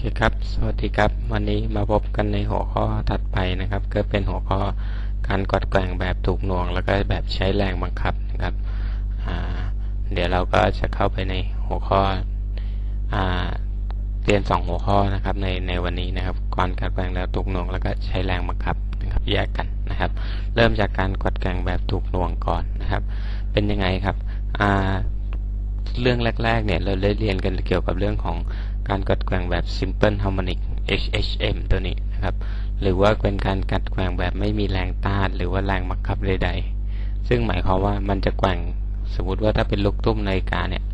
เคครับ สวัสดีครับ วันนี้มาพบกันในหัวข้อถัดไปนะครับ ก็เป็นหัวข้อการกดแกว่งแบบถูกหน่วง แล้วก็แบบใช้แรงบังคับนะครับ เดี๋ยวเราก็จะเข้าไปในหัวข้ออเรียนสองหัวข้อนะครับ ในในวันนี้นะครับการกดแกว่งแบบถูกหน่วง แล้วก็ใช้แรงบังคับนะครับ แยกกันนะครับ เริ่มจากการกดแกว่งแบบถูกหน่วงก่อนนะครับ เป็นยังไงครับเรื่องแรกๆเนี่ยเราได้เรียนกันเกี่ยวกับเรื่องของ การกัดแกว่งแบบ simple harmonic HHM ตัวนี้นะครับ หรือว่าเป็นการกัดแกว่งแบบไม่มีแรงต้าน หรือว่าแรงบังคับใด ๆ ซึ่งหมายความว่ามันจะแกว่งสมมติว่าถ้าเป็นลูกตุ้มนาฬิกาเนี่ย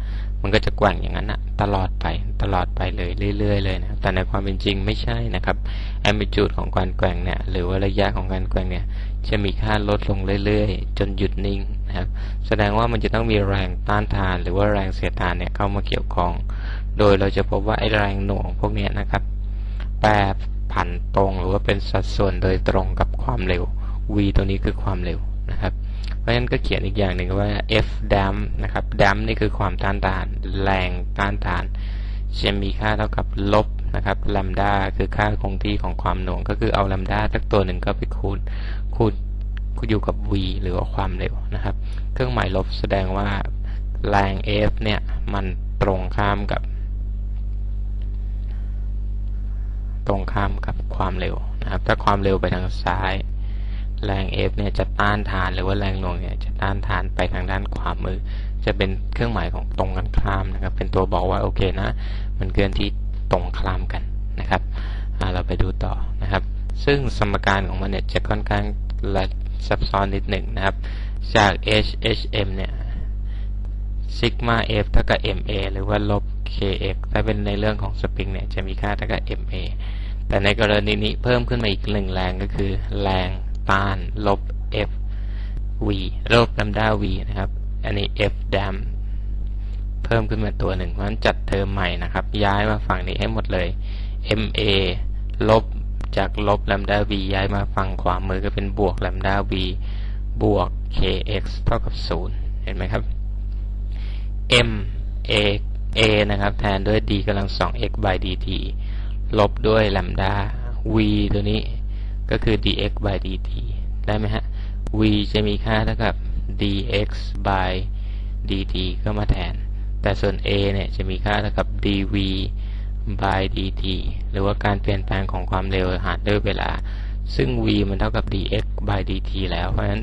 มันก็จะแกว่งอย่างนั้นนะตลอดไปตลอดไปเลยเรื่อยๆเลยนะแต่ในความเป็นจริงไม่ใช่นะครับแอมบิจูดของการแกว่งเนี่ยหรือว่าระยะของการแกว่งเนี่ยจะมีค่าลดลงเรื่อยๆ จนหยุดนิ่ง นะครับ แสดงว่ามันจะต้องมีแรงต้านทาน หรือว่าแรงเสียดทานเนี่ยเข้ามาเกี่ยวข้อง โดยเราจะพบว่าไอ้แรงหน่วงพวกนี้นะครับ แปรผันตรงหรือว่าเป็นสัดส่วนโดยตรงกับความเร็ว v ตัวนี้คือความเร็วนะครับ เพราะฉะนั้นก็เขียนอีกอย่างหนึ่งว่า f dam นะครับ dam นี่คือความต้านทาน แรงต้านทานจะมีค่าเท่ากับลบนะครับลมดาคือค่าคงที่ของความหน่วง ก็คือเอาลมดาสักตัวหนึ่งก็ไปคูณคูณ อยู่กับ v หรือว่าความเร็วนะครับ เครื่องหมายลบแสดงว่าแรง f เนี่ย มันตรงข้ามกับ ตรงข้ามกับความเร็วนะครับ ถ้าความเร็วไปทางซ้าย แรง F เนี่ยจะต้านทานหรือว่าแรงน่วงเนี่ยจะต้านทานไปทางด้านขวามือ จะเป็นเครื่องหมายของตรงกันข้ามนะครับ เป็นตัวบอกว่าโอเคนะ มันเคลื่อนที่ตรงข้ามกันนะครับเราไปดูต่อนะครับ ซึ่งสมการของมันเนี่ยจะค่อนข้างละ ซับซ้อนนิดหนึ่งนะครับ จาก H H M เนี่ยซิกมา F เท่ากับ MA หรือว่าลบ KX ถ้าเป็นในเรื่องของสปริงเนี่ยจะมีค่าเท่ากับ MA แต่ในกรณีนี้เพิ่มขึ้นมาอีกหนึ่งแรงก็คือ แรงต้านลบ F V ลบลัมดา V นะครับ อันนี้ F dam เพิ่มขึ้นมาตัวหนึ่งเพราะฉะนั้นจัดเทอมใหม่นะครับ ย้ายมาฝั่งนี้ให้หมดเลย MA ลบ จากลบแลมดา V ย้ายมาฝั่งขวามือก็เป็นบวกแลมดา V บวก KX เท่ากับ 0 เห็นไหมครับ M A a นะครับ แทนด้วย d กำลังสอง x by dt ลบด้วย lambda v ตัวนี้ก็คือ dx by dt ได้ไหมฮะ v จะมีค่าเท่ากับ dx by dt ก็มาแทน แต่ส่วน a เนี่ยจะมีค่าเท่ากับ dv by dt หรือว่าการเปลี่ยนแปลงของความเร็วหารด้วยเวลา ซึ่ง v มันเท่ากับ dx by dt แล้ว เพราะฉะนั้น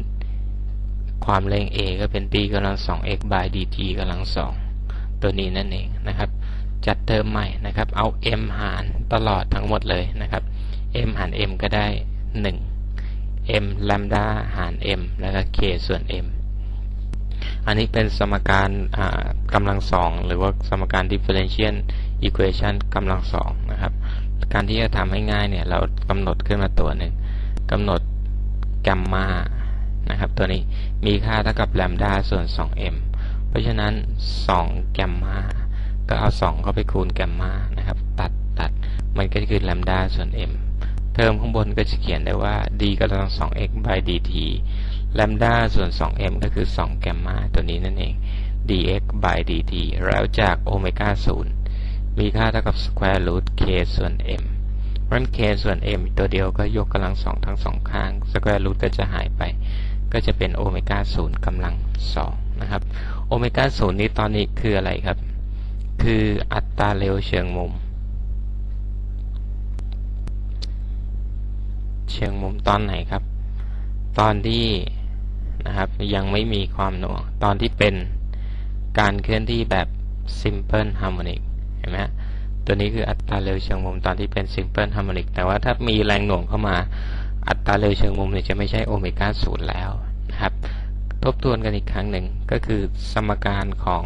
ความเร่ง a ก็เป็น d กำลังสอง x by dt กำลังสองตัวนี้นั่นเองนะครับ จัดเติมใหม่นะครับ เอา m หารตลอดทั้งหมดเลยนะครับ m หาร m ก็ได้ 1 m lambda หาร m แล้วก็ k ส่วน m อันนี้เป็นสมการกำลังสองหรือว่าสมการ differential equation กำลังสองนะครับ การที่จะทำให้ง่ายเนี่ย เรากำหนดขึ้นมาตัวหนึ่งกำหนดแกมมานะครับ ตัวนี้มีค่าเท่ากับ lambda ส่วน 2m เพราะฉะนั้น 2 แกมมาก็เอา 2 เข้าไปคูณแกมมานะครับ ตัดตัดมันก็คือแลมดาส่วน m เทอมข้างบนก็จะเขียนได้ว่า d กำลัง 2x by dt แลมดาส่วน 2m ก็คือ 2 แกมมาตัวนี้นั่นเอง dx by dt แล้วจากโอเมก้า0 มีค่าเท่ากับ square root k ส่วน m เพราะฉะนั้น k ส่วน m ตัวเดียวก็ยกกำลังสองทั้งสองข้าง square root ก็จะหายไป ก็จะเป็นโอเมก้า0กำลัง2นะครับ โอเมก้าศูนย์นี้ตอนนี้คืออะไรครับ คืออัตราเร็วเชิงมุม เชิงมุมตอนไหนครับ ตอนที่นะครับยังไม่มีความหน่วง ตอนที่เป็นการเคลื่อนที่แบบ simple harmonic เห็นไหมตัวนี้คืออัตราเร็วเชิงมุมตอนที่เป็น simple harmonic แต่ว่าถ้ามีแรงหน่วงเข้ามาอัตราเร็วเชิงมุมเนี่ยจะไม่ใช่โอเมก้าศูนย์แล้วนะครับทบทวนกันอีกครั้งหนึ่งก็คือสมการของ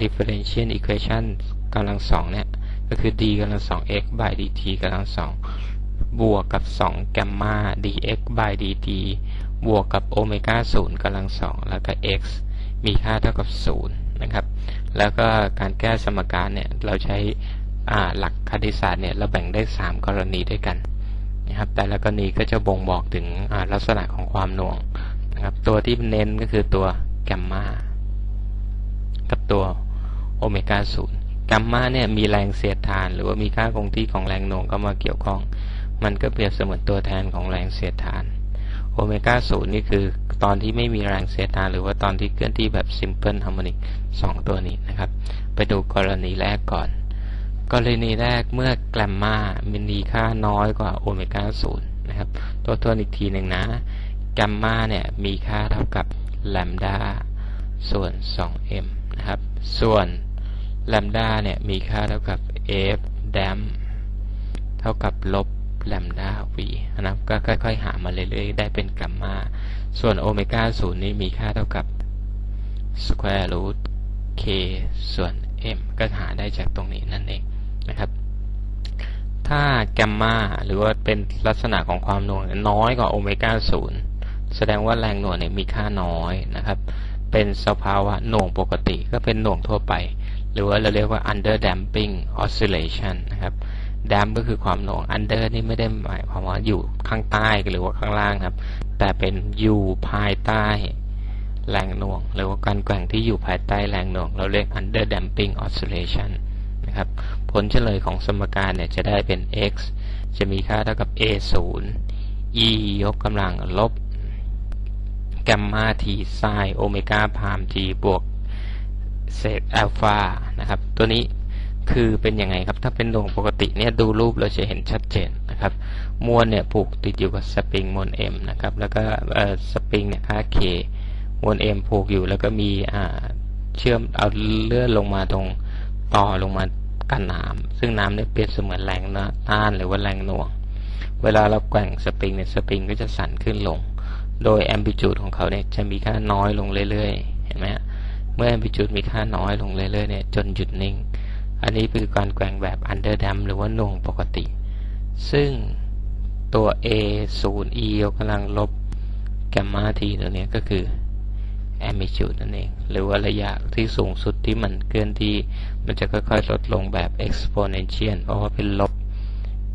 differential equation กำลังสองเนี่ย ก็คือ d กำลังสอง x by dt กำลังสองบวกกับ2แกมมา dx by dt บวกกับโอเมก้าศูนย์กำลังสองแล้วก็ x มีค่าเท่ากับ 0 นะครับ แล้วก็การแก้สมการเนี่ยเราใช้หลักคณิตศาสตร์เนี่ยเราแบ่งได้ 3 กรณีด้วยกันนะครับแต่ละกรณีก็จะบ่งบอกถึงลักษณะของความหน่วงนะครับตัวที่เน้นก็คือตัวแกมมากับตัวโอเมก้าศูนย์แกมมาเนี่ยมีแรงเสียดทาน หรือว่ามีค่าคงที่ของแรงโน้มเข้ามาเกี่ยวข้อง มันก็เปรียบเสมือนตัวแทนของแรงเสียดทานโอเมก้าศูนย์นี่คือ ตอนที่ไม่มีแรงเสียดทานหรือว่าตอนที่เคลื่อนที่แบบซิมเพิลฮาร์โมนิกสองตัวนี้นะครับ ไปดูกรณีแรกก่อน กรณีแรกเมื่อแกรมมามีค่าน้อยกว่าโอเมก้าศูนย์นะครับตัวตัวอีกทีหนึ่งนะแกมมาเนี่ยมีค่าเท่ากับแลมดาส่วน 2m นะครับ ส่วนแลมดาเนี่ยมีค่าเท่ากับ f แดมเท่ากับลบแลมดา v นะครับก็ค่อย ๆ หามาเรื่อยๆ ได้เป็นกรัมมา ส่วนโอเมก้าศูนย์นี้มีค่าเท่ากับ square root k ส่วน m ก็หาได้จากตรงนี้นั่นเองนะครับ ถ้าแกมมาหรือว่าเป็นลักษณะของความหน่วงน้อยกว่าโอเมก้าศูนย์แสดงว่าแรงหน่วงเนี่ยมีค่าน้อยนะครับ เป็นสภาวะหน่วงปกติก็เป็นหน่วงทั่วไป หรือว่าเราเรียกว่า under damping oscillation นะครับ damp ก็คือความหน่วง under นี่ไม่ได้หมายความว่าอยู่ข้างใต้หรือว่าข้างล่างครับ แต่เป็นอยู่ภายใต้แรงหน่วง หรือว่าการแกว่งที่อยู่ภายใต้แรงหน่วง เราเรียก under damping oscillation นะครับผลเฉลยของสมการเนี่ยจะได้เป็น x จะมีค่าเท่ากับ a 0 e ยกกำลังลบแกมมาทีไซโอเมก้าพามทีบวกเศษอัลฟานะครับ ตัวนี้คือเป็นยังไงครับ ถ้าเป็นดวงปกติเนี่ยดูรูปเราจะเห็นชัดเจนนะครับ มวลเนี่ยผูกติดอยู่กับสปริงมวล M นะครับ แล้วก็สปริงเนี่ยค่า K มวล M ผูกอยู่แล้วก็มีเชื่อมเอาเลื่อนลงมาตรงต่อลงมากันน้ำซึ่งน้ำเนี่ยเปรียบเสมือนแรงต้านหรือว่าแรงหน่วง เวลาเราแกว่งสปริงเนี่ยสปริงก็จะสั่นขึ้นลง โดยแอมพลิจูดของเขาเนี่ยจะมีค่าน้อยลงเรื่อยๆ เห็นไหมฮะเมื่อแอมพลิจูดมีค่าน้อยลงเรื่อยๆเนี่ยจนหยุดนิ่ง อันนี้คือการแกว่งแบบ under d a m หรือว่าหน่วงปกติ ซึ่ง ตัว a 0 e ยกกำลังลบแกมมาทีตัวนี้ก็คือแอมพลิจูดนั่นเอง หรือว่าระยะที่สูงสุดที่มันเคลื่อนที่ มันจะค่อยๆ ลดลงแบบ exponential เพราะว่าเป็นลบ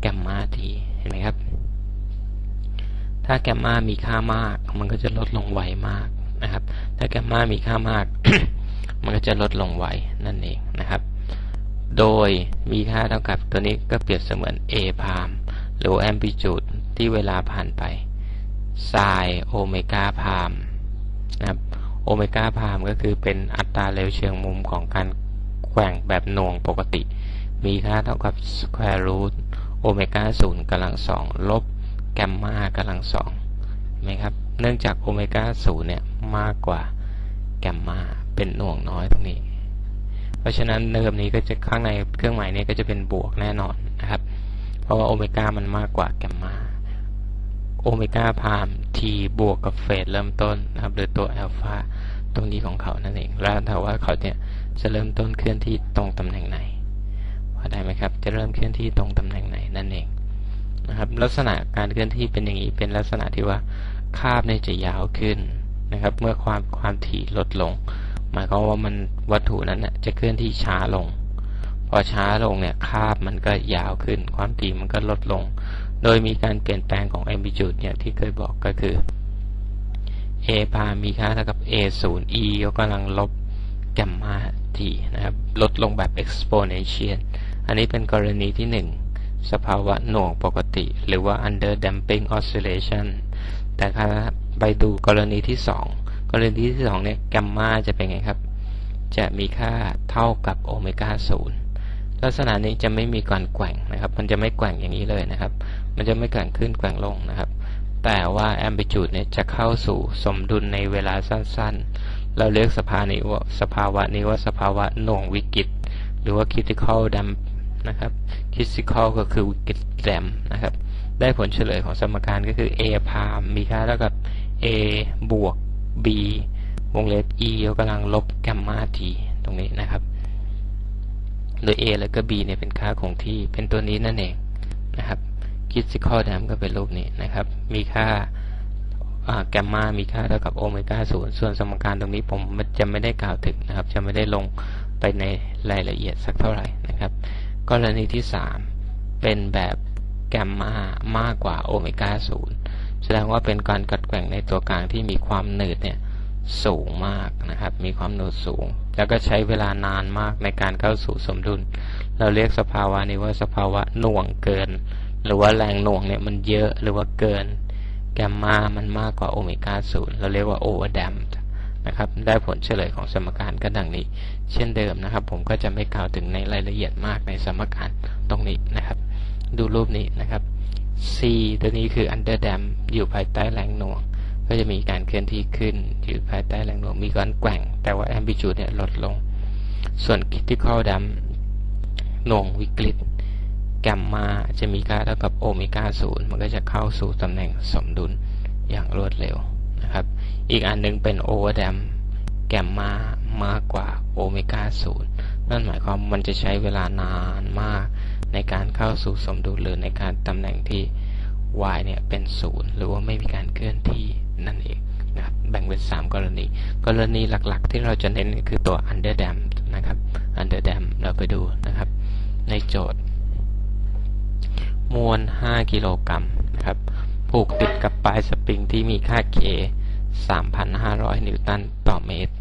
แกมมาที เห็นไหมครับ ถ้าแกมมามีค่ามาก มันก็จะลดลงไวมากนะครับ ถ้าแกมมามีค่ามาก มันก็จะลดลงไวนั่นเองนะครับ โดยมีค่าเท่ากับตัวนี้ก็เปรียบเสมือน a พาม หรือ amplitude ที่เวลาผ่านไป sin โอเมก้าพามนะครับโอเมก้าพามก็คือเป็นอัตราเร็วเชิงมุมของการแกว่งแบบหน่วงปกติ มีค่าเท่ากับ square root โอเมก้าศูนย์กำลังสองลบแกมมากำลังสองไหมครับ เนื่องจากโอเมก้าศูนย์เนี่ยมากกว่าแกมมาเป็นหน่วงน้อยตรงนี้ เพราะฉะนั้นเดิมนี้ก็จะข้างในเครื่องหมายนี้ก็จะเป็นบวกแน่นอนนะครับ เพราะว่าโอเมก้ามันมากกว่าแกมมาโอเมก้าพามทีบวกกับเฟสเริ่มต้นนะครับหรือตัวอัลฟาตรงนี้ของเขานั่นเองแล้วแต่ว่าเขาเนี่ยจะเริ่มต้นเคลื่อนที่ตรงตำแหน่งไหนพอได้ไหมครับ จะเริ่มเคลื่อนที่ตรงตำแหน่งไหนนั่นเองนะครับ ลักษณะการเคลื่อนที่เป็นอย่างนี้เป็นลักษณะที่ว่าคาบเนี่ยจะยาวขึ้นนะครับ เมื่อความความถี่ลดลง หมายความว่ามันวัตถุนั้นนะจะเคลื่อนที่ช้าลง อช้าลงเนี่ยคาบมันก็ยาวขึ้น ความถี่มันก็ลดลง โดยมีการเปลี่ยนแปลงของ amplitude เนี่ยที่เคยบอกก็คือ a พามีค่าเท่ากับ a 0 e ยกกำลังลบแกมมา t นะครับลดลงแบบ exponential อันนี้เป็นกรณีที่ 1 สภาวะหน่วงปกติ หรือว่า under damping oscillation แต่ถ้าไปดูกรณีที่ 2 กรณีที่2เนี่ยแกมมาจะเป็นไงครับ จะมีค่าเท่ากับโอเมก้าศูนย์ ลักษณะนี้จะไม่มีการแกว่งนะครับ มันจะไม่แกว่งอย่างนี้เลยนะครับ มันจะไม่แกว่งขึ้นแกว่งลงนะครับ แต่ว่า amplitude เนี่ยจะเข้าสู่สมดุลในเวลาสั้นๆ เราเรียกสภานี้ว่าสภาวะนี้ว่าสภาวะหน่วงวิกฤต หรือว่า critical damp นะครับ physical ก็คือวิกฤตแรมนะครับ ได้ผลเฉลยของสมการก็คือ a พามมีค่าเท่ากับ a บวก b วงเล็บ e ยกกำลังลบแกมมา t ตรงนี้นะครับ โดย a และก็ b เนี่ยเป็นค่าคงที่เป็นตัวนี้นั่นเองนะครับ physical dam ก็เป็นรูปนี้นะครับ มีค่าแกมมามีค่าเท่ากับโอเมก้าศูนย์ส่วนสมการตรงนี้ผมจะไม่ได้กล่าวถึงนะครับ จะไม่ได้ลงไปในรายละเอียดสักเท่าไหร่นะครับ กรณีที่ 3 เป็นแบบแกมมามากกว่าโอเมก้าศูนย์แสดงว่าเป็นการกัดแกว่งในตัวกลางที่มีความหนืดเนี่ย สูงมากนะครับ มีความหน่วงสูง แล้วก็ใช้เวลานานมากในการเข้าสู่สมดุล เราเรียกสภาวะนี้ว่าสภาวะหน่วงเกิน หรือว่าแรงหน่วงเนี่ยมันเยอะหรือว่าเกิน แกมมามันมากกว่าโอเมก้าศูนย์เราเรียกว่าโอเวอร์แดมนะครับ ได้ผลเฉลยของสมการก็ดังนี้ เช่นเดิมนะครับ ผมก็จะไม่กล่าวถึงในรายละเอียดมากในสมการตรงนี้นะครับ ดูรูปนี้นะครับ C ตัวนี้คือ under dam อยู่ภายใต้แรงหน่วง ก็จะมีการเคลื่อนที่ขึ้น อยู่ภายใต้แรงหน่วงมีการแกว่ง แต่ว่า amplitude เนี่ยลดลง ส่วน critical dam หน่วงวิกฤตแกมมาจะมีค่าเท่ากับโอเมก้าศูนย์มันก็จะเข้าสู่ตำแหน่งสมดุลอย่างรวดเร็วนะครับ อีกอันหนึ่งเป็นโอเวอร์แดมแกมมามากกว่าโอเมก้าศูนย์นั่นหมายความมันจะใช้เวลานานมากในการเข้าสู่สมดุลหรือในการตำแหน่งที่ y เนี่ยเป็นศูนย์หรือว่าไม่มีการเคลื่อนที่ นั่นเองนะครับแบ่งเป็น 3 กรณี กรณีหลักๆ ที่เราจะเน้นคือตัว under dam นะครับ under dam เราไปดูนะครับ ในโจทย์ มวล 5 กิโลกรัมนะครับผูกติดกับปลายสปริงที่มีค่า K 3,500 นิวตันต่อเมตร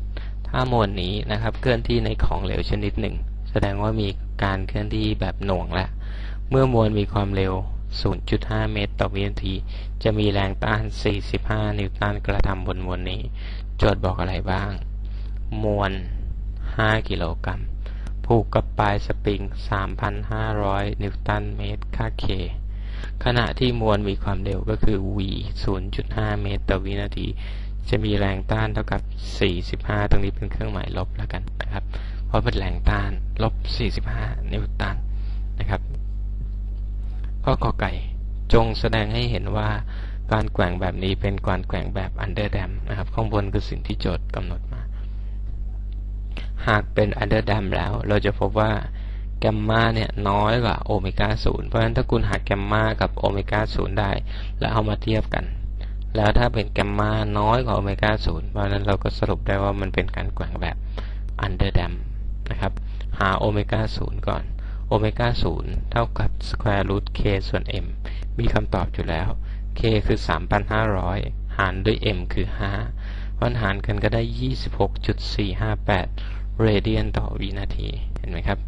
ถ้ามวลนี้นะครับเคลื่อนที่ในของเหลวชนิดหนึ่ง แสดงว่ามีการเคลื่อนที่แบบหน่วงแล้ว เมื่อมวลมีความเร็ว 0.5 เมตรต่อวินาที จะมีแรงต้าน 45 นิวตันกระทำบนมวลนี้ โจทย์บอกอะไรบ้าง มวล 5 กิโลกรัม ผูกกับปลายสปริง 3,500 นิวตันเมตร ค่า K ขณะที่มวลมีความเร็วก็คือ v 0.5 เมตรต่อวินาที จะมีแรงต้านเท่ากับ 45 ตรงนี้เป็นเครื่องหมายลบแล้วกันนะครับ เพราะเป็นแรงต้านลบ 45 นิวตันนะครับ ข้อกอไก่ จงแสดงให้เห็นว่าการแกว่งแบบนี้เป็นการแกว่งแบบ under dam นะครับ ข้างบนคือสิ่งที่โจทย์กำหนดมา หากเป็น under dam แล้ว เราจะพบว่าแกมมาเนี่ยน้อยกว่าโอเมก้าศูนย์เพราะฉะนั้นถ้าคุณหาแกมมากับโอเมก้าศูนย์ได้ แล้วเอามาเทียบกัน แล้วถ้าเป็นแกมมาน้อยกว่าโอเมก้าศูนย์เพราะฉะนั้นเราก็สรุปได้ว่ามันเป็นการแกว่งแบบ under dam นะครับ หาโอเมก้าศูนย์ก่อน เมก้าศูนย์เท่ากับ square root k ส่วน m มีคำตอบอยู่แล้ว k คือ 3,500 หารด้วย m คือ 5 วันหารกันก็ได้ 26.458 เรเดียนต่อวินาที เห็นไหมครับ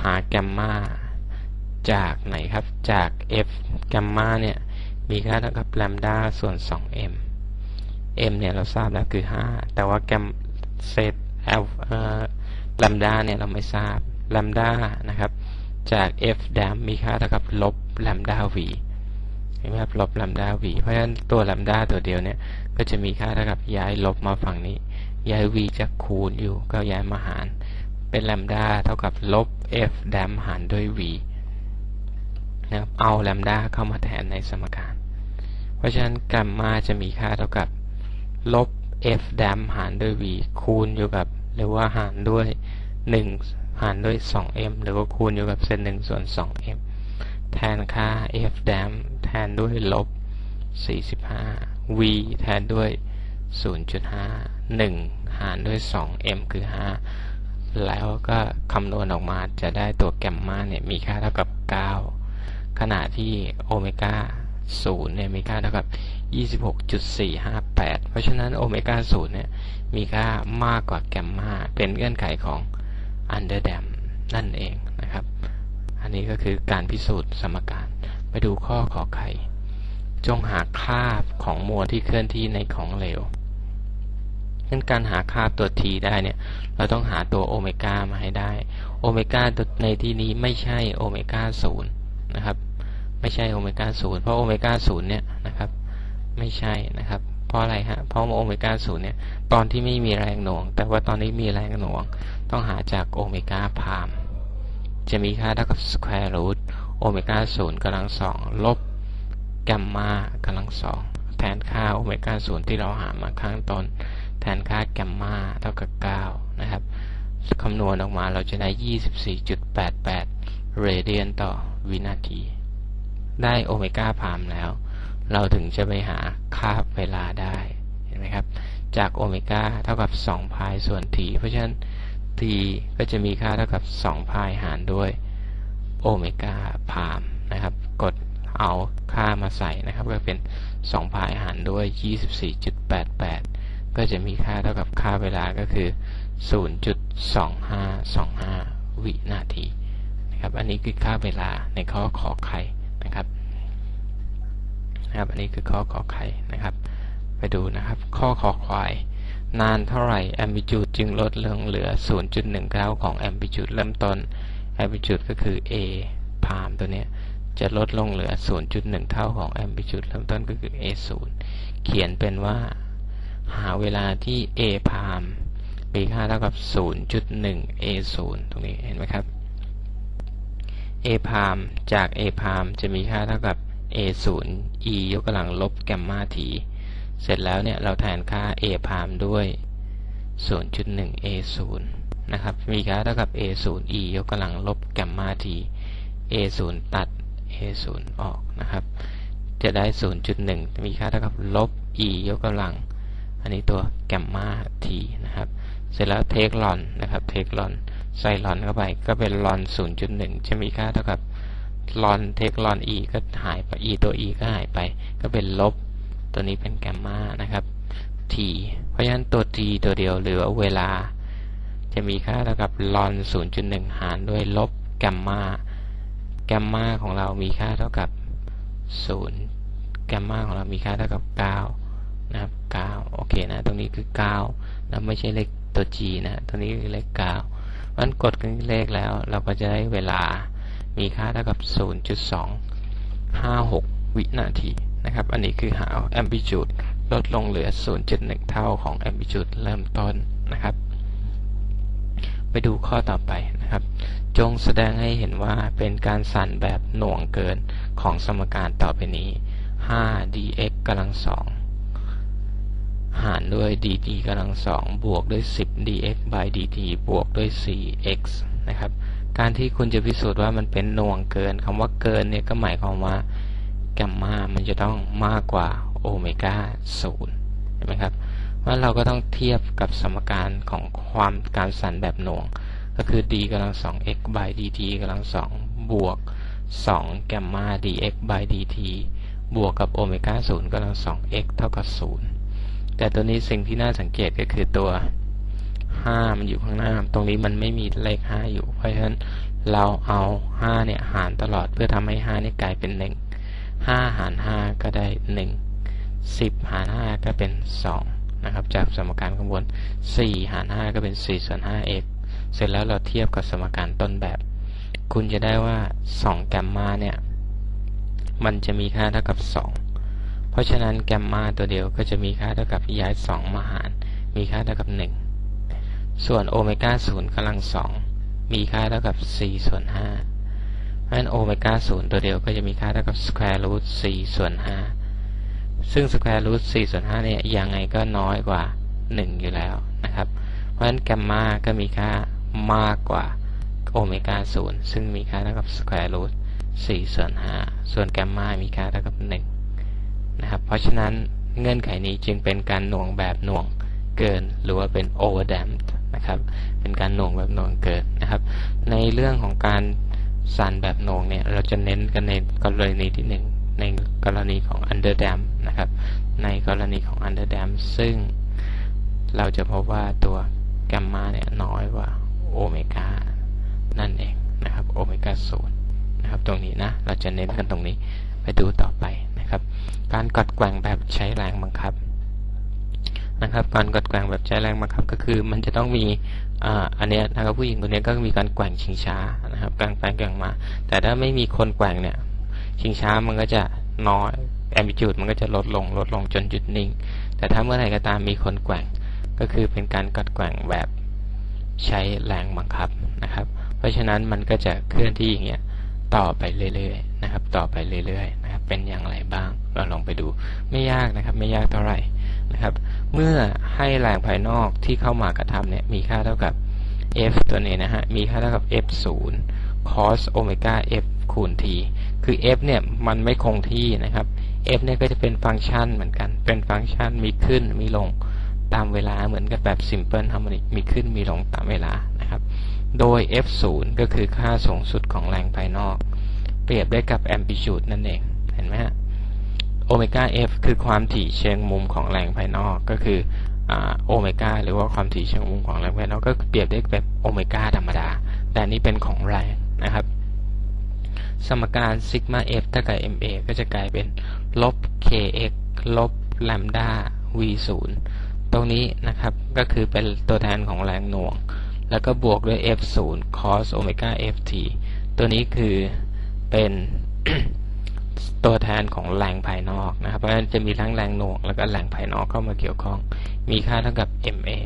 หาแกมมาจากไหนครับ จาก f แกมมาเนี่ย มีค่าเท่ากับแลมดาส่วน 2m m เนี่ยเราทราบแล้วคือ 5 แต่ว่าแกมเซตแลมดาเนี่ยเราไม่ทราบแลมดานะครับ จาก f ดมมีค่าเท่ากับลบแลมดา v เห็นไหมครับลบแลมดา v เพราะฉะนั้นตัวแลมดาตัวเดียวเนี่ยก็จะมีค่าเท่ากับย้ายลบมาฝั่งนี้ ย้าย v จะคูณอยู่ก็ย้ายมาหาร เป็นแลมดาเท่ากับลบ f ดมหารด้วย v นะครับเอาแลมดาเข้ามาแทนในสมการ เพราะฉะนั้นกัมมาจะมีค่าเท่ากับลบ f ดมหารด้วย v คูณอยู่กับหรือว่าหารด้วย1 หารด้วย 2m หรือว่าคูณอยู่กับเศษ1ส่วน 2m แทนค่า f ดมแทนด้วยลบ 45 v แทนด้วย 0.5 1 หารด้วย 2m คือ 5 แล้วก็คำนวณออกมาจะได้ตัวแกมมาเนี่ยมีค่าเท่ากับ 9 ขณะที่โอเมก้า0เนี่ยมีค่าเท่ากับ 26.458 เพราะฉะนั้นโอเมก้า0เนี่ยมีค่ามากกว่าแกมมาเป็นเงื่อนไขของ under dam นั่นเองนะครับ อันนี้ก็คือการพิสูจน์สมการ ไปดูข้อขอไข่ จงหาค่าของมวลที่เคลื่อนที่ในของเหลวงั้นการหาค่าตัว t ได้เนี่ย เราต้องหาตัวโอเมก้ามาให้ได้ โอเมก้าในที่นี้ไม่ใช่โอเมก้าศูนย์นะครับ ไม่ใช่โอเมก้าศูนย์เพราะโอเมก้าศูนย์เนี่ยนะครับ ไม่ใช่นะครับ ราะอะไรฮะ เพราะโอเมก้าศูนย์เนี่ย ตอนที่ไม่มีแรงหน่วง แต่ว่าตอนนี้มีแรงหน่วง ต้องหาจากโอเมก้าพาม จะมีค่าเท่ากับสแควร์รูทโอเมก้าศูนย์กำลังสองลบแกมมากำลังสองแทนค่าโอเมก้าศูนย์ที่เราหามาข้างต้น แทนค่าแกมมาเท่ากับ 9 นะครับคำนวณออกมาเราจะได้ 24.88 เรเดียนต่อวินาที ได้โอเมก้าพามแล้ว เราถึงจะไปหาค่าเวลาได้ เห็นไหมครับ จากโอเมก้าเท่ากับ2พายส่วน t เพราะฉะนั้น t ก็จะมีค่าเท่ากับ2พายหารด้วยโอเมก้าพามนะครับ กดเอาค่ามาใส่นะครับ ก็เป็น2พายหารด้วย 24.88 ก็จะมีค่าเท่ากับค่าเวลาก็คือ 0.2525 วินาทีนะครับ อันนี้คือค่าเวลาในข้อขอไข่นะครับ นะครับ อันนี้คือข้อขอไข่นะครับ ไปดูนะครับ ข้อขอควาย นานเท่าไหร่ amplitude จึงลดลงเหลือ 0.19 ของ amplitude เริ่มต้น amplitude ก็คือ a พามตัวเนี้ยจะลดลงเหลือ 0.1 เท่าของ amplitude เริ่มต้นก็คือ a 0เขียนเป็นว่า หาเวลาที่ a พามมีค่าเท่ากับ 0.1 a 0ตรงนี้เห็นไหมครับ a พามจาก a พามจะมีค่าเท่ากับ a 0 e ยกกำลังลบแกมมาที เสร็จแล้วเนี่ยเราแทนค่า a พามด้วย 0.1 a 0นะครับ มีค่าเท่ากับ a 0 e ยกกำลังลบแกมมาที a 0ตัด a 0ออกนะครับ จะได้ 0.1 มีค่าเท่ากับลบ e ยกกำลัง อันนี้ตัวแกมมาทีนะครับ เสร็จแล้วเทคลอนนะครับ เทคลอนใส่ลอนเข้าไปก็เป็นลอน 0.1 จะมีค่าเท่ากับ ลอนเทคลอน e ก็หายไป e ตัว e ก็หายไป ก็เป็นลบ ตัวนี้เป็นแกมมานะครับ t เพราะฉะนั้นตัว t ตัวเดียวหรือเวลา จะมีค่าเท่ากับลอน 0.1 หารด้วยลบแกมมาแกมมาของเรามีค่าเท่ากับ 0 แกมมาของเรามีค่าเท่ากับ 9 นะครับ 9 โอเคนะ ตรงนี้คือ 9 นะไม่ใช่เลขตัว g นะตรงนี้คือเลข9มันกดกันเลขแล้วเราก็จะได้เวลา มีค่าเท่ากับ 0.256 วินาทีนะครับ อันนี้คือหา amplitude ลดลงเหลือ0.1เท่าของ amplitude เริ่มต้นนะครับ ไปดูข้อต่อไปนะครับ จงแสดงให้เห็นว่าเป็นการสั่นแบบหน่วงเกินของสมการต่อไปนี้ 5 dx กำลังสองหารด้วย dt กำลังสองบวกด้วย 10 dx by dt บวกด้วย 4x นะครับ การที่คุณจะพิสูจน์ว่ามันเป็นหน่วงเกินคำว่าเกินเนี่ยก็หมายความว่าแกมมามันจะต้องมากกว่าโอเมก้าศูนย์เห็นไหมครับว่าเราก็ต้องเทียบกับสมการของความการสั่นแบบหน่วง ก็คือ d กำลังสอง x by dt กำลังสองบวก2แกมมา dx by dt บวกกับโอเมก้าศูนย์กำลังสอง x เท่ากับศูนย์แต่ตัวนี้สิ่งที่น่าสังเกตก็คือตัว 5มันอยู่ข้างหน้า ตรงนี้มันไม่มีเลข5อยู่ เพราะฉะนั้นเราเอา5เนี่ยหารตลอดเพื่อทำให้5เนี่ยกลายเป็น1 5หาร5ก็ได้1 10หาร5ก็เป็น2นะครับ จากสมการข้างบน4หาร5ก็เป็น4ส่วน 5x เสร็จแล้วเราเทียบกับสมการต้นแบบ คุณจะได้ว่า2แกมมาเนี่ยมันจะมีค่าเท่ากับ 2 เพราะฉะนั้นแกมมาตัวเดียวก็จะมีค่าเท่ากับย้าย 2 มาหาร มีค่าเท่ากับ 1 ส่วนโอเมก้า0กำลัง2มีค่าเท่ากับ 4 ส่วน5เพราะฉะนั้นโอเมก้า0ตัวเดียวก็จะมีค่าเท่ากับ square root 4ส่วน5ซึ่ง square root 4ส่วน5เนี่ยยังไงก็น้อยกว่า 1 อยู่แล้วนะครับ เพราะฉะนั้นแกมมาก็มีค่ามากกว่าโอเมก้า0ซึ่งมีค่าเท่ากับ square root 4ส่วน5ส่วนแกมมามีค่าเท่ากับ 1 นะครับ เพราะฉะนั้นเงื่อนไขนี้จึงเป็นการหน่วงแบบหน่วงเกินหรือว่าเป็น overdamped นะครับ เป็นการหน่วงแบบหน่วงเกินนะครับ ในเรื่องของการสั่นแบบหน่วงเนี่ย เราจะเน้นกันในกรณีที่ 1 ในกรณีของ under dam นะครับ ในกรณีของ under dam ซึ่งเราจะพบว่าตัวแกมมาเนี่ยน้อยกว่าโอเมก้านั่นเองนะครับโอเมก้าศูนย์นะครับตรงนี้นะ เราจะเน้นกันตรงนี้ไปดูต่อไปนะครับ การกัดแกว่งแบบใช้แรงบังคับ นะครับการกดแกว่งแบบใช้แรงบังคับก็คือ มันจะต้องมีอ่าอันเนี้ยนะครับผู้หญิงคนนี้ก็มีการแกว่งชิงช้านะครับกว่งไปแกว่งมา แต่ถ้าไม่มีคนแกว่งเนี่ยชิงช้ามันก็จะน้อยแอมบิจูดมันก็จะลดลงลดลงจนหยุดนิ่ง แต่ถ้าเมื่อไหร่ก็ตามมีคนแกว่งก็คือเป็นการกัดแกว่งแบบใช้แรงบังคับนะครับ เพราะฉะนั้นมันก็จะเคลื่อนที่อย่างเงี้ยต่อไปเรื่อยๆนะครับ ต่อไปเรื่อยๆนะครับเป็นอย่างไรบ้างเราลองไปดูไม่ยากนะครับ ไม่ยากเท่าไหร่ นะครับ เมื่อให้แรงภายนอกที่เข้ามากระทำเนี่ยมีค่าเท่ากับ f ตัวนี้นะฮะ มีค่าเท่ากับ f 0 cos โอเมก้า f คูณ t คือ f เนี่ยมันไม่คงที่นะครับ f เนี่ยก็จะเป็นฟังก์ชันเหมือนกัน เป็นฟังก์ชันมีขึ้นมีลงตามเวลาเหมือนกับแบบ simple harmonic มีขึ้นมีลงตามเวลานะครับ โดย f 0ก็คือค่าสูงสุดของแรงภายนอก เปรียบได้กับ amplitude นั่นเอง เห็นไหมฮะ โอเมก้า f คือความถี่เชิงมุมของแรงภายนอกก็คือโอเมก้าหรือว่าความถี่เชิงมุมของแรงภายนอกก็เปรียบได้แบบโอเมก้าธรรมดา แต่นี้เป็นของแรงนะครับ สมการซิกมา f เท่ากับ ma ก็จะกลายเป็นลบ kx ลบแลมดา v 0ตรงนี้นะครับก็คือเป็นตัวแทนของแรงหน่วง แล้วก็บวกด้วย f 0 cos โอเมก้า ft ตัวนี้คือเป็น ตัวแทนของแรงภายนอกนะครับ เพราะฉะนั้นจะมีทั้งแรงหน่วงแล้วก็แรงภายนอกเข้ามาเกี่ยวข้อง มีค่าเท่ากับ ma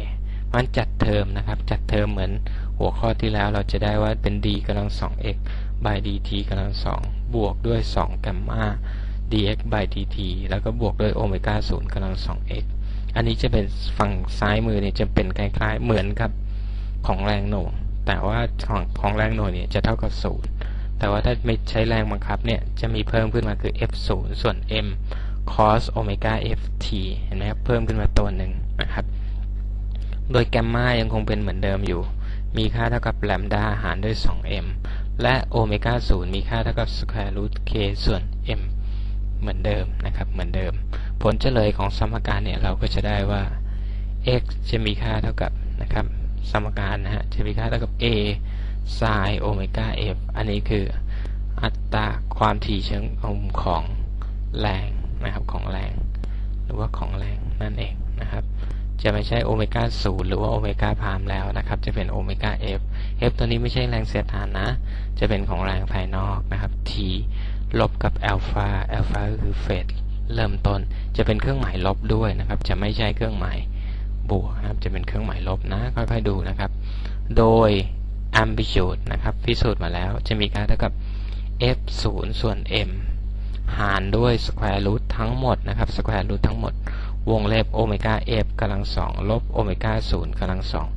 มันจัดเทอมนะครับ จัดเทอมเหมือนหัวข้อที่แล้วเราจะได้ว่าเป็น d กำลัง 2x by dt กำลัง 2 บวกด้วย 2 กัมมา dx by dt แล้วก็บวกด้วยโอเมก้า0กำลัง 2x อันนี้จะเป็นฝั่งซ้ายมือเนี่ยจะเป็นคล้ายๆ เหมือนกับของแรงหน่วงแต่ว่าของของแรงหน่วงเนี่ยจะเท่ากับ0 แต่ว่าถ้าไม่ใช้แรงบังคับเนี่ย จะมีเพิ่มขึ้นมาคือ f 0ส่วน m cos โอเมก้า ft เห็นไหมครับเพิ่มขึ้นมาตัวหนึ่งนะครับ โดยแกมมายังคงเป็นเหมือนเดิมอยู่ มีค่าเท่ากับแลมดาหารด้วย 2m และโอเมก้า0มีค่าเท่ากับ square root k ส่วน m เหมือนเดิมนะครับ เหมือนเดิม ผลเฉลยของสมการเนี่ยเราก็จะได้ว่า x จะมีค่าเท่ากับนะครับ สมการนะฮะ จะมีค่าเท่ากับ a sin โอเมก้า f อันนี้คืออัตราความถี่เชิงมุมของแรงนะครับของแรง หรือว่าของแรงนั่นเองนะครับ จะไม่ใช่โอเมก้าศูนย์หรือว่าโอเมก้าพามแล้วนะครับ จะเป็นโอเมก้า f f ตัวนี้ไม่ใช่แรงเสียดทานนะ จะเป็นของแรงภายนอกนะครับ t ลบกับอัลฟาอัลฟาก็คือเฟสเริ่มต้นจะเป็นเครื่องหมายลบด้วยนะครับ จะไม่ใช่เครื่องหมายบวกนะครับ จะเป็นเครื่องหมายลบนะ ค่อยๆดูนะครับ โดย amplitude นะครับ พิสูจน์มาแล้วจะมีค่าเท่ากับ f 0ส่วน m หารด้วย square root ทั้งหมดนะครับ square root ทั้งหมด วงเล็บโอเมก้า f กำลังสองลบโอเมก้า0กำลังสอง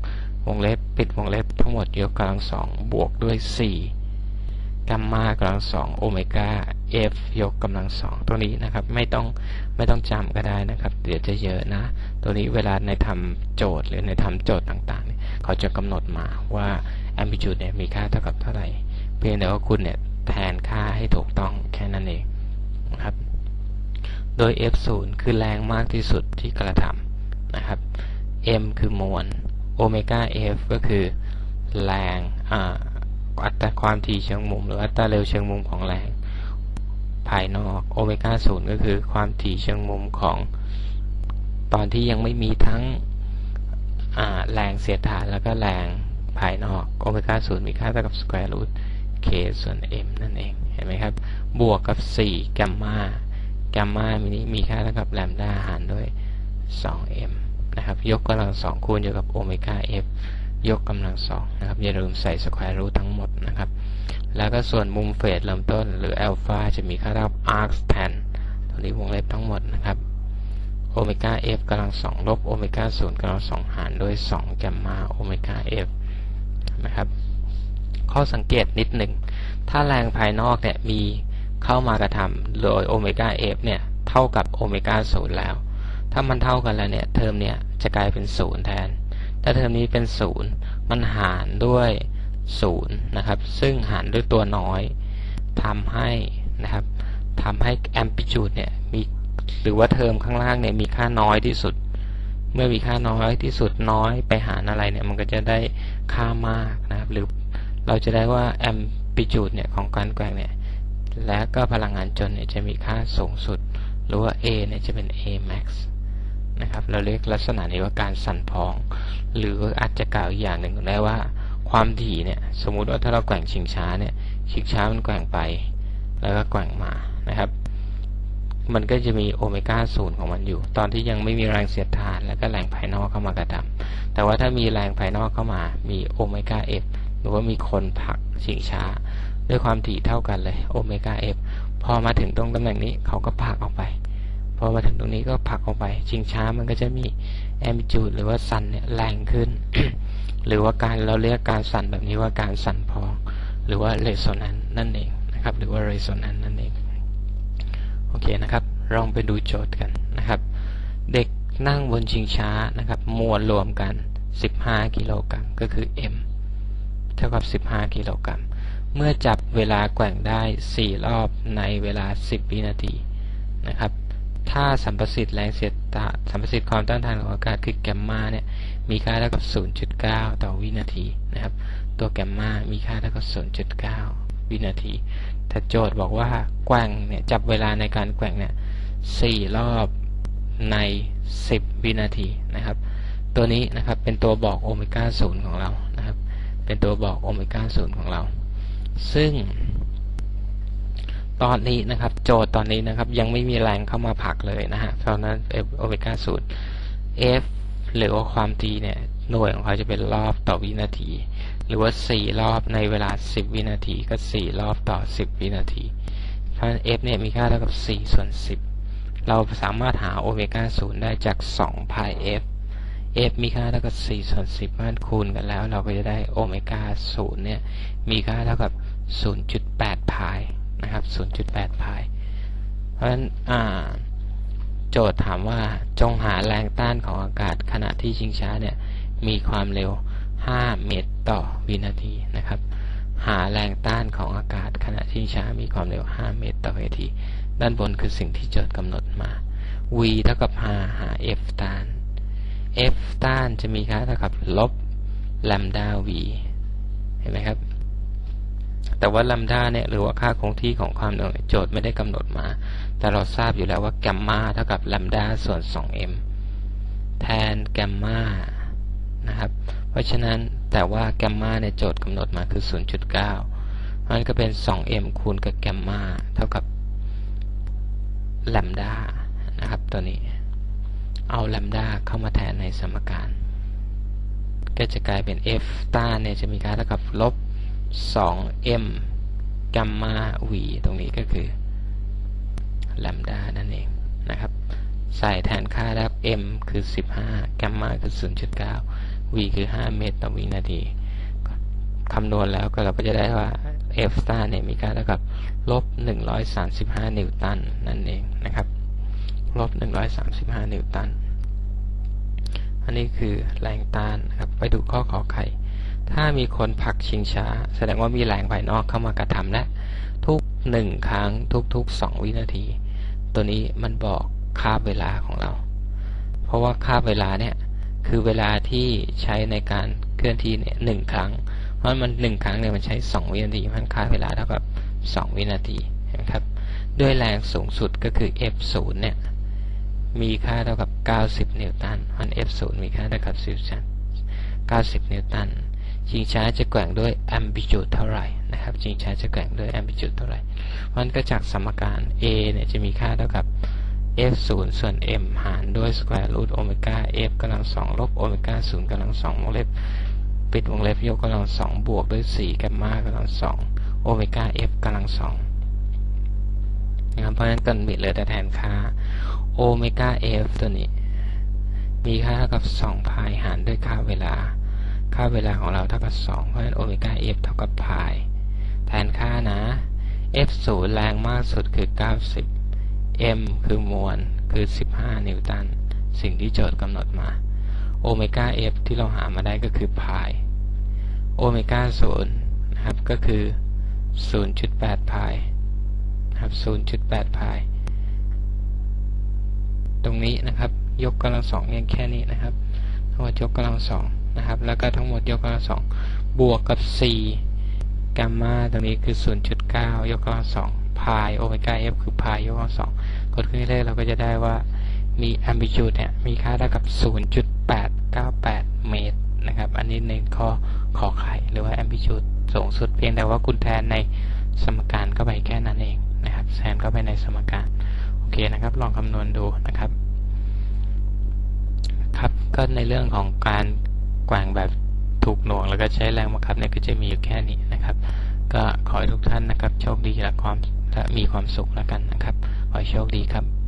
วงเล็บปิดวงเล็บทั้งหมดยกกำลังสองบวกด้วย4กัมมากำลังสองโอเมก้า f ยกกำลังสองตัวนี้นะครับ ไม่ต้องไม่ต้องจำก็ได้นะครับ เดี๋ยวจะเยอะนะ ตัวนี้เวลาในทำโจทย์หรือในทำโจทย์ต่างๆเนี่ยเขาจะกำหนดมาว่า amplitude เนี่ยมีค่าเท่ากับเท่าไหร่ เพียงแต่ว่าคุณเนี่ยแทนค่าให้ถูกต้องแค่นั้นเองนะครับ โดย f 0 คือแรงมากที่สุดที่กระทำนะครับ m คือมวลโอเมก้า f ก็คือแรงอัตราความถี่เชิงมุม หรืออัตราเร็วเชิงมุมของแรง ภายนอกโอเมก้า0ก็คือความถี่เชิงมุมของ ตอนที่ยังไม่มีทั้งแรงเสียดทานแล้วก็แรงภายนอกโอเมก้า0มีค่าเท่ากับ square root k ส่วน m นั่นเองเห็นไหมครับ บวกกับ 4 กัมมากัมมามีนี้มีค่าเท่ากับแลมดาหารด้วย 2m นะครับ ยกกำลังสองคูณอยู่กับโอเมก้า f ยกกำลังสองนะครับ อย่าลืมใส่สแควร์รูททั้งหมดนะครับ แล้วก็ส่วนมุมเฟสเริ่มต้น หรืออัลฟาจะมีค่าเท่า arc tan ตัวนี้วงเล็บทั้งหมดนะครับโอเมก้า f กำลังสองลบโอเมก้าศูนย์กำลังสองหารด้วย2แกมมาโอเมก้า f นะครับ ข้อสังเกตนิดหนึ่ง ถ้าแรงภายนอกเนี่ยมีเข้ามากระทำโดยโอเมก้า f เนี่ยเท่ากับโอเมก้าศูนย์แล้ว ถ้ามันเท่ากันแล้วเนี่ยเทอมเนี่ยจะกลายเป็นศูนย์แทน ถ้าเทอมนี้เป็นศูนย์มันหารด้วย ศูนย์นะครับ ซึ่งหารด้วยตัวน้อยทำให้นะครับทำให้ amplitude เนี่ยมีหรือว่าเทอมข้างล่างเนี่ยมีค่าน้อยที่สุด เมื่อมีค่าน้อยที่สุดน้อยไปหารอะไรเนี่ยมันก็จะได้ค่ามากนะครับ หรือเราจะได้ว่า amplitude เนี่ยของการแกว่งเนี่ยและก็พลังงานจนเนี่ยจะมีค่าสูงสุด หรือว่า a เนี่ยจะเป็น a max นะครับ เราเรียกลักษณะนี้ว่าการสั่นพอง หรืออาจจะกล่าวอีกอย่างหนึ่งได้ว่า ความถี่เนี่ยสมมุติว่าถ้าเราแกว่งชิงช้าเนี่ยชิงช้ามันแกว่งไป แล้วก็แกว่งมานะครับ มันก็จะมีโอเมก้าศูนย์ของมันอยู่ ตอนที่ยังไม่มีแรงเสียดทาน แล้วก็แรงภายนอกเข้ามากระทำแต่ว่าถ้ามีแรงภายนอกเข้ามามีโอเมก้าเอฟหรือว่ามีคนผลักชิงช้า ด้วยความถี่เท่ากันเลยโอเมก้าเอฟพอมาถึงตรงตำแหน่งนี้เขาก็ผลักออกไปพอมาถึงตรงนี้ก็ผลักออกไป ชิงช้ามันก็จะมีแอม p ิจูดหรือว่าสั่นเนี่ยแรงขึ้น หรือว่าการเราเรียกการสั่นแบบนี้ว่าการสั่นพองหรือว่าเรโซแนนนั่นเองนะครับ หรือว่าเรโซแนนนั่นเองโอเคนะครับลองไปดูโจทย์กันนะครับ เด็กนั่งบนชิงช้านะครับ มวลรวมกัน 15 กิโลกรัมก็คือ m เท่ากับ 15 กิโลกรัม เมื่อจับเวลาแกว่งได้ 4 รอบในเวลา 10 วินาทีนะครับ ถ้าสัมประสิทธิ์แรงเสียดทานสัมประสิทธิ์ความต้านทานของอากาศคือแกมมาเนี่ย มีค่าเท่ากับ 0.9 ต่อวินาทีนะครับ ตัวแกมมามีค่าเท่ากับ 0.9 วินาที ถ้าโจทย์บอกว่าแกว่งเนี่ยจับเวลาในการแกว่งเนี่ย4รอบใน 10 วินาทีนะครับ ตัวนี้นะครับเป็นตัวบอกโอเมก้า0ของเรานะครับ เป็นตัวบอกโอเมก้า0ของเรา ซึ่ง ตอนนี้นะครับ โจทย์ตอนนี้นะครับ ยังไม่มีแรงเข้ามาผลักเลยนะฮะเพราะนั้นโอเมก้าศูนย์ F หรือว่าความทีเนี่ยหน่วยของเขาจะเป็นรอบต่อวินาที หรือว่า 4 รอบในเวลา 10 วินาที ก็ 4 รอบต่อ 10 วินาที เพราะ F เนี่ยมีค่าเท่ากับ 4 ส่วน 10 เราสามารถหาโอเมก้าศูนย์ได้จาก2 pi F F มีค่าเท่ากับ 4 ส่วน 10มันคูณกันแล้ว เราก็จะได้โอเมก้าศูนย์เนี่ยมีค่าเท่ากับ 0.8พายนะครับ 0.8พาย เพราะฉะนั้น โจทย์ถามว่าจงหาแรงต้านของอากาศขณะที่ชิงช้าเนี่ยมีความเร็ว 5 เมตรต่อวินาทีนะครับ หาแรงต้านของอากาศขณะชิงช้ามีความเร็ว 5 เมตรต่อวินาที ด้านบนคือสิ่งที่โจทย์กำหนดมา v เท่ากับ5หา f ต้าน f ต้านจะมีค่าเท่ากับลบลัมดา v เห็นไหมครับ แต่ว่าลัมดาเนี่ยหรือว่าค่าคงที่ของความเร็วโจทย์ไม่ได้กำหนดมา แต่เราทราบอยู่แล้วว่าแกมมาเท่ากับลัมดาส่วน 2m แทนแกมมานะครับ เพราะฉะนั้นแต่ว่าแกมมาในโจทย์กำหนดมาคือ 0.9มันก็เป็น 2m คูณกับแกมมาเท่ากับลัมดานะครับตัวนี้ เอาลัมดาเข้ามาแทนในสมการ ก็จะกลายเป็น f ต้าเนี่ยจะมีค่าเท่ากับลบ 2m กัมมา v ตรงนี้ก็คือ ลัมดานั่นเองนะครับใส่แทนค่าแล้ว m คือ 15กัมมาคือ 0.9 v คือ 5 เมตรต่อวินาทีคำนวณแล้วก็เราก็จะได้ว่า f สตาร์เนี่ยมีค่าเท่ากับลบ 135 นิวตันนั่นเองนะครับลบ 135 นิวตัน อันนี้คือแรงต้านนะครับ ไปดูข้อขอไข่ ถ้ามีคนผลักชิงช้า แสดงว่ามีแรงภายนอกเข้ามากระทำและทุกหนึ่งครั้งทุก ๆ 2 วินาที ตัวนี้มันบอกค่าเวลาของเรา เพราะว่าค่าเวลาเนี่ยคือเวลาที่ใช้ในการเคลื่อนที่เนี่ยหนึ่งครั้ง เพราะมันหนึ่งครั้งเนี่ยมันใช้2วินาทีมันค่าเวลาเท่ากับ2วินาทีนะครับด้วยแรงสูงสุดก็คือ F0 เนี่ยมีค่าเท่ากับ 90 นิวตันมัน F0 มีค่าเท่ากับ 90 นิวตัน ชิงช้าจะแกว่งด้วย amplitude เท่าไหร่นะครับชิงช้าจะแกว่งด้วย amplitude เท่าไหร่มันก็จากสมการ A เนี่ยจะมีค่าเท่ากับ f0 ส่วน m หารด้วย square root โอเมก้า f กำลัง2ลบโอเมก้า0กำลัง2วงเล็บปิดวงเล็บยกกำลัง2บวกด้วย4แกมมากำลัง2โอเมก้า f กำลัง2นะครับเพราะฉะนั้นกันมิดเลยแต่แทนค่าโอเมก้า f ตัวนี้ มีค่าเท่ากับ2พายหารด้วยค่าเวลา ค่าเวลาของเราเท่ากับ 2 เพราะฉะนั้นโอเมก้า f เท่ากับพายแทนค่านะ f0 แรงมากสุดคือ 90 m คือมวลคือ 15 นิวตัน สิ่งที่โจทย์กำหนดมา โอเมก้า f ที่เราหามาได้ก็คือพาย โอเมก้า 0 นะครับ ก็คือ 0.8 พายนะครับ 0.8 พาย ตรงนี้นะครับ ยกกำลังสองเพียงแค่นี้นะครับทั้งหมดยกกำลังสอง นะครับ แล้วก็ทั้งหมดยกกำลังสองบวกกับ 4 กัมมาตรงนี้คือ 0.9 ยกกำลังสองพายโอเมก้า f คือพายยกกำลังสองกดขึ้นเลขเราก็จะได้ว่ามี amplitude เนี่ยมีค่าเท่ากับ 0.898 เมตรนะครับ อันนี้ในข้อขอไข่หรือว่า amplitude สูงสุดเพียงแต่ว่าคุณแทนในสมการเข้าไปแค่นั้นเองนะครับแทนเข้าไปในสมการโอเคนะครับ ลองคำนวณดูนะครับ ครับก็ในเรื่องของการ กว่งแบบถูกหน่วงแล้วก็ใช้แรงบังคับเนี่ยก็จะมีอยู่แค่นี้นะครับ ก็ขอให้ทุกท่านนะครับ โชคดีและความและมีความสุขแล้วกันนะครับ ขอให้โชคดีครับ